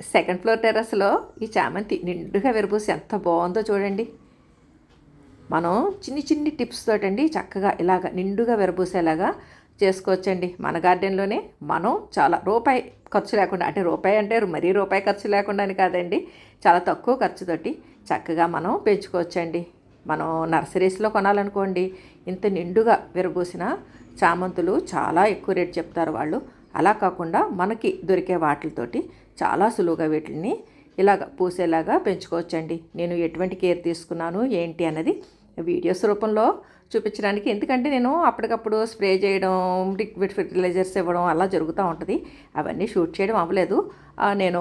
Second floor టెర్రస్లో ఈ చామంతి నిండుగా విరబూసి ఎంత బాగుందో చూడండి. మనం చిన్ని చిన్ని టిప్స్ తోటండి చక్కగా ఇలాగ నిండుగా విరబూసేలాగా చేసుకోవచ్చండి. మన గార్డెన్లోనే మనం చాలా రూపాయి ఖర్చు లేకుండా అంటే రూపాయి అంటే మరీ రూపాయి ఖర్చు లేకుండా అని కాదండి చాలా తక్కువ ఖర్చుతోటి చక్కగా మనం పెంచుకోవచ్చండి. మనం నర్సరీస్లో కొనాలనుకోండి ఇంత నిండుగా విరబూసిన చామంతులు చాలా ఎక్కువ రేట్ చెప్తారు వాళ్ళు. అలా కాకుండా మనకి దొరికే వాటితోటి చాలా సులువుగా వీటిని ఇలాగ పూసేలాగా పెంచుకోవచ్చండి. నేను ఎటువంటి కేర్ తీసుకున్నాను ఏంటి అన్నది వీడియోస్ రూపంలో చూపించడానికి. ఎందుకంటే నేను అప్పటికప్పుడు స్ప్రే చేయడం లిక్విడ్ ఫెర్టిలైజర్స్ ఇవ్వడం అలా జరుగుతూ ఉంటుంది. అవన్నీ షూట్ చేయడం అవ్వలేదు. నేను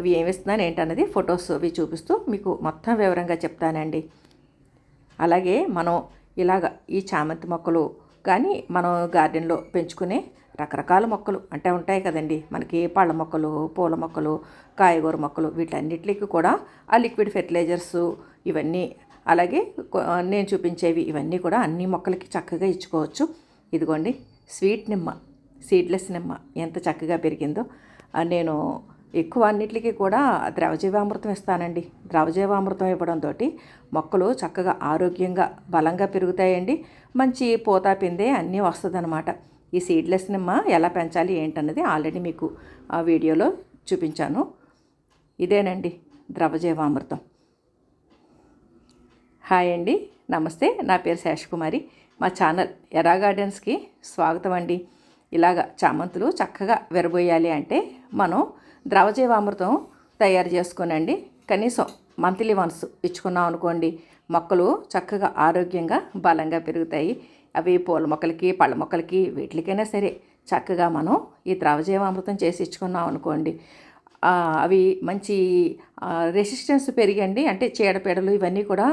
అవి ఏమి ఇస్తున్నాను ఏంటన్నది ఫొటోస్ అవి చూపిస్తూ మీకు మొత్తం వివరంగా చెప్తానండి. అలాగే మనం ఇలాగ ఈ చామంతి మొక్కలు కానీ మనం గార్డెన్లో పెంచుకునే రకరకాల మొక్కలు అంటే ఉంటాయి కదండి. మనకి పళ్ళ మొక్కలు పూల మొక్కలు కాయగూర మొక్కలు వీటన్నిటికి కూడా ఆ లిక్విడ్ ఫెర్టిలైజర్స్ ఇవన్నీ అలాగే నేను చూపించేవి ఇవన్నీ కూడా అన్ని మొక్కలకి చక్కగా ఇచ్చుకోవచ్చు. ఇదిగోండి స్వీట్ నిమ్మ సీడ్లెస్ నిమ్మ ఎంత చక్కగా పెరిగిందో. నేను ఎక్కువ అన్నిటికీ కూడా ద్రవజీవామృతం ఇస్తానండి. ద్రవజీవామృతం ఇవ్వడంతో మొక్కలు చక్కగా ఆరోగ్యంగా బలంగా పెరుగుతాయండి. మంచి పూత పిందే అన్నీ వస్తుందన్నమాట. ఈ సీడ్లెస్ నిమ్మ ఎలా పెంచాలి ఏంటన్నది ఆల్రెడీ మీకు ఆ వీడియోలో చూపించాను. ఇదేనండి ద్రవజీవామృతం. హాయ్ అండి నమస్తే నా పేరు శేషకుమారి. మా ఛానల్ ఎరా గార్డెన్స్కి స్వాగతం అండి. ఇలాగ చామంతులు చక్కగా విరబోయాలి అంటే మనం ద్రవజీవామృతం తయారు చేసుకోనండి. కనీసం మంత్లీ వన్స్ ఇచ్చుకున్నాం అనుకోండి మొక్కలు చక్కగా ఆరోగ్యంగా బలంగా పెరుగుతాయి. అవి పూల మొక్కలకి పళ్ళ మొక్కలకి వీటికైనా సరే చక్కగా మనం ఈ ద్రవజీవామృతం చేసి ఇచ్చుకున్నాం అనుకోండి. అవి మంచి రెసిస్టెన్స్ పెరిగండి. అంటే చీడపీడలు ఇవన్నీ కూడా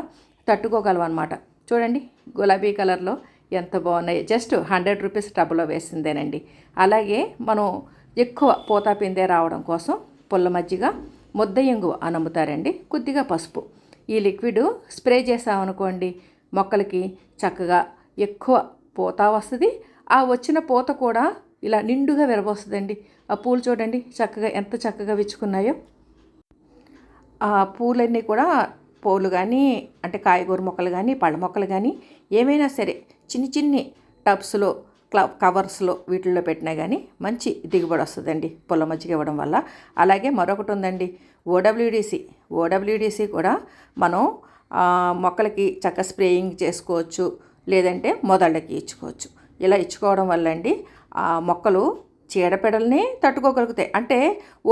తట్టుకోగలవు అనమాట చూడండి గులాబీ కలర్లో ఎంత బాగున్నాయి. జస్ట్ హండ్రెడ్ రూపీస్ టబ్లో వేసిందేనండి. అలాగే మనం ఎక్కువ పూత పిందే రావడం కోసం పుల్ల మజ్జిగ ముద్ద ఎంగువ అని అమ్ముతారండి కొద్దిగా పసుపు. ఈ లిక్విడ్ స్ప్రే చేసామనుకోండి మొక్కలకి చక్కగా ఎక్కువ పూత వస్తుంది. ఆ వచ్చిన పూత కూడా ఇలా నిండుగా విరబోస్తుందండి. ఆ పూలు చూడండి చక్కగా ఎంత చక్కగా విచ్చుకున్నాయో. ఆ పూలన్నీ కూడా పూలు కానీ అంటే కాయగూర మొక్కలు కానీ పళ్ళ మొక్కలు కానీ ఏమైనా సరే చిన్ని చిన్ని టబ్స్లో క్ల కవర్స్లో వీటిల్లో పెట్టినా కానీ మంచి దిగుబడి వస్తుందండి పొలం మజ్జిగ ఇవ్వడం వల్ల. అలాగే మరొకటి ఉందండి ఓడబ్ల్యూడిసి. ఓడబ్ల్యూడిసి కూడా మనం మొక్కలకి చక్క స్ప్రేయింగ్ చేసుకోవచ్చు. లేదంటే మొదళ్ళకి ఇచ్చుకోవచ్చు. ఇలా ఇచ్చుకోవడం వల్ల అండి ఆ మొక్కలు చీడపెడల్ని తట్టుకోగలుగుతాయి. అంటే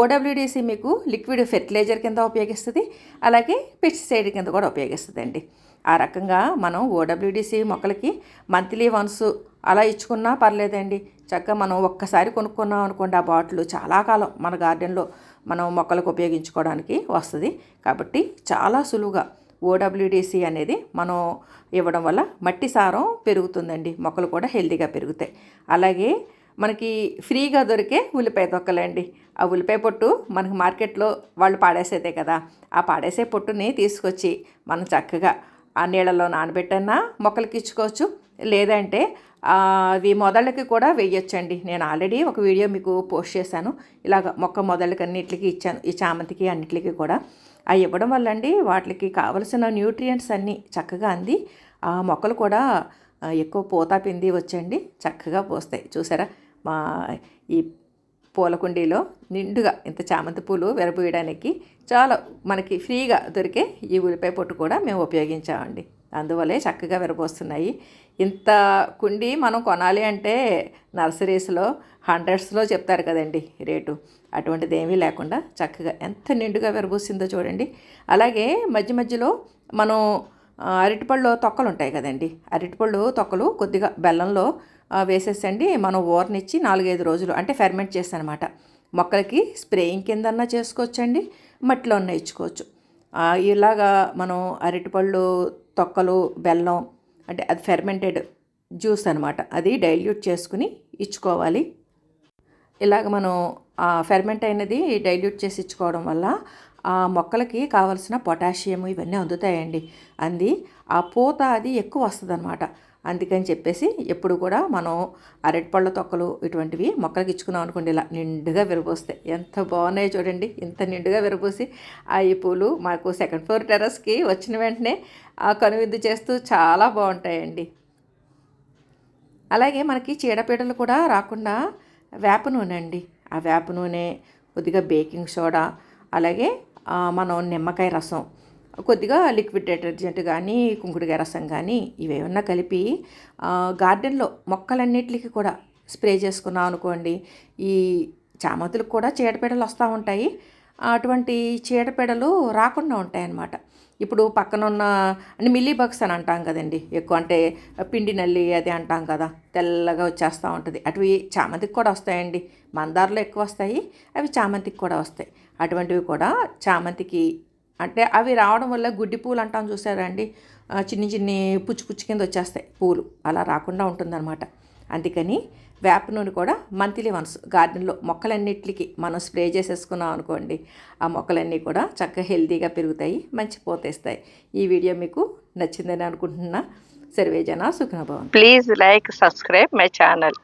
ఓడబ్ల్యూడిసి మీకు లిక్విడ్ ఫెర్టిలైజర్ కింద ఉపయోగిస్తుంది అలాగే పెస్టిసైడ్ కింద కూడా ఉపయోగిస్తుందండి. ఆ రకంగా మనం ఓడబ్ల్యూడిసి మొక్కలకి మంత్లీ వన్స్ అలా ఇచ్చుకున్నా పర్లేదండి. చక్కగా మనం ఒక్కసారి కొనుక్కున్నాం అనుకోండి ఆ బాటిల్ చాలా కాలం మన గార్డెన్లో మనం మొక్కలకు ఉపయోగించుకోవడానికి వస్తుంది. కాబట్టి చాలా సులువుగా ఓడబ్ల్యూడిసి అనేది మనం ఇవ్వడం వల్ల మట్టి సారం పెరుగుతుందండి. మొక్కలు కూడా హెల్తీగా పెరుగుతాయి. అలాగే మనకి ఫ్రీగా దొరికే ఉల్లిపాయ తొక్కలండి. ఆ ఉల్లిపాయ పొట్టు మనకి మార్కెట్లో వాళ్ళు పాడేసేదే కదా. ఆ పాడేసే పొట్టుని తీసుకొచ్చి మనం చక్కగా ఆ నీళ్ళలో నానబెట్టన్నా మొక్కలకి ఇచ్చుకోవచ్చు. లేదంటే అది అవి మొదళ్ళకి కూడా వేయొచ్చండి. నేను ఆల్రెడీ ఒక వీడియో మీకు పోస్ట్ చేశాను. ఇలాగ మొక్క మొదళ్ళకి అన్నిటికి ఇచ్చాను. ఈ చామంతికి అన్నిటికీ కూడా. అవి ఇవ్వడం వల్ల అండి వాటికి కావలసిన న్యూట్రియంట్స్ అన్నీ చక్కగా అంది. ఆ మొక్కలు కూడా ఎక్కువ పూత పిండి వచ్చండి. చక్కగా పోస్తాయి. చూసారా? మా ఈ పూల కుండీలో నిండుగా ఇంత చామంతి పూలు విరబోయడానికి చాలా మనకి ఫ్రీగా దొరికే ఈ ఉల్లిపాయ పొట్టు కూడా మేము ఉపయోగించామండి. అందువల్లే చక్కగా విరబోస్తున్నాయి. ఇంత కుండీ మనం కొనాలి అంటే నర్సరీస్లో హండ్రెడ్స్లో చెప్తారు కదండి రేటు. అటువంటిది ఏమీ లేకుండా చక్కగా ఎంత నిండుగా విరబూసిందో చూడండి. అలాగే మధ్య మధ్యలో మనం అరటిపళ్ళు తొక్కలు ఉంటాయి కదండి. అరటిపళ్ళు తొక్కలు కొద్దిగా బెల్లంలో వేసేసండి. మనం ఓర్నిచ్చి నాలుగైదు రోజులు అంటే ఫెర్మెంట్ చేస్తానమాట. మొక్కలకి స్ప్రేయింగ్ కిందన్నా చేసుకోవచ్చండి మట్టిలో ఉన్న ఇచ్చుకోవచ్చు ఇలాగా మనం అరటిపళ్ళు తొక్కలు బెల్లం అంటే అది ఫెర్మెంటెడ్ జ్యూస్ అనమాట అది డైల్యూట్ చేసుకుని ఇచ్చుకోవాలి. ఇలాగ మనం ఫెర్మెంట్ అయినది డైల్యూట్ చేసి ఇచ్చుకోవడం వల్ల ఆ మొక్కలకి కావలసిన పొటాషియం ఇవన్నీ అందుతాయండి. అంది ఆ పూత అది ఎక్కువ వస్తుంది అనమాట అందుకని చెప్పేసి ఎప్పుడు కూడా మనం అరటిపళ్ళ తొక్కలు ఇటువంటివి మొక్కలకి ఇచ్చుకున్నాం అనుకోండి ఇలా నిండుగా విరబోస్తాయి ఎంత బాగున్నాయో చూడండి ఇంత నిండుగా విరబోసి ఆ ఈ పూలు మాకు సెకండ్ ఫ్లోర్ టెర్రస్కి వచ్చిన వెంటనే ఆ కనువిందు చేస్తూ చాలా బాగుంటాయండి. అలాగే మనకి చీడపీడలు కూడా రాకుండా వేప నూనె అండి. ఆ వేప నూనె కొద్దిగా బేకింగ్ సోడా అలాగే మనం నిమ్మకాయ రసం కొద్దిగా లిక్విడ్ డిటర్జెంట్ కానీ కుంకుడుకాయ రసం కానీ ఇవేమన్నా కలిపి గార్డెన్లో మొక్కలన్నిటికీ కూడా స్ప్రే చేసుకున్నాం అనుకోండి ఈ చామంతులకు కూడా చీడపీడలు వస్తూ ఉంటాయి. అటువంటి చీడపీడలు రాకుండా ఉంటాయి అన్నమాట ఇప్పుడు పక్కన ఉన్న అంటే మిల్లీ బగ్స్ అని అంటాం కదండి. ఎక్కువ అంటే పిండి నల్లి అది అంటాం కదా తెల్లగా వచ్చేస్తూ ఉంటుంది. అటువి చామంతికి కూడా వస్తాయండి. మందార్లో ఎక్కువ వస్తాయి అవి చామంతికి కూడా వస్తాయి. అటువంటివి కూడా చామంతికి అంటే అవి రావడం వల్ల గుడ్డి పూలు అంటాం చూసారా అండి? చిన్ని చిన్ని పుచ్చు పుచ్చు కింద వచ్చేస్తాయి పూలు. అలా రాకుండా ఉంటుందన్నమాట. అందుకని వేప నూనె కూడా మంత్లీ వన్స్ గార్డెన్లో మొక్కలన్నిటికీ మనం స్ప్రే చేసేసుకున్నాం అనుకోండి ఆ మొక్కలన్నీ కూడా చక్కగా హెల్తీగా పెరుగుతాయి మంచి పోతేస్తాయి. ఈ వీడియో మీకు నచ్చిందని అనుకుంటున్నా. సర్వేజన సుఖనభవన్ please like subscribe my channel.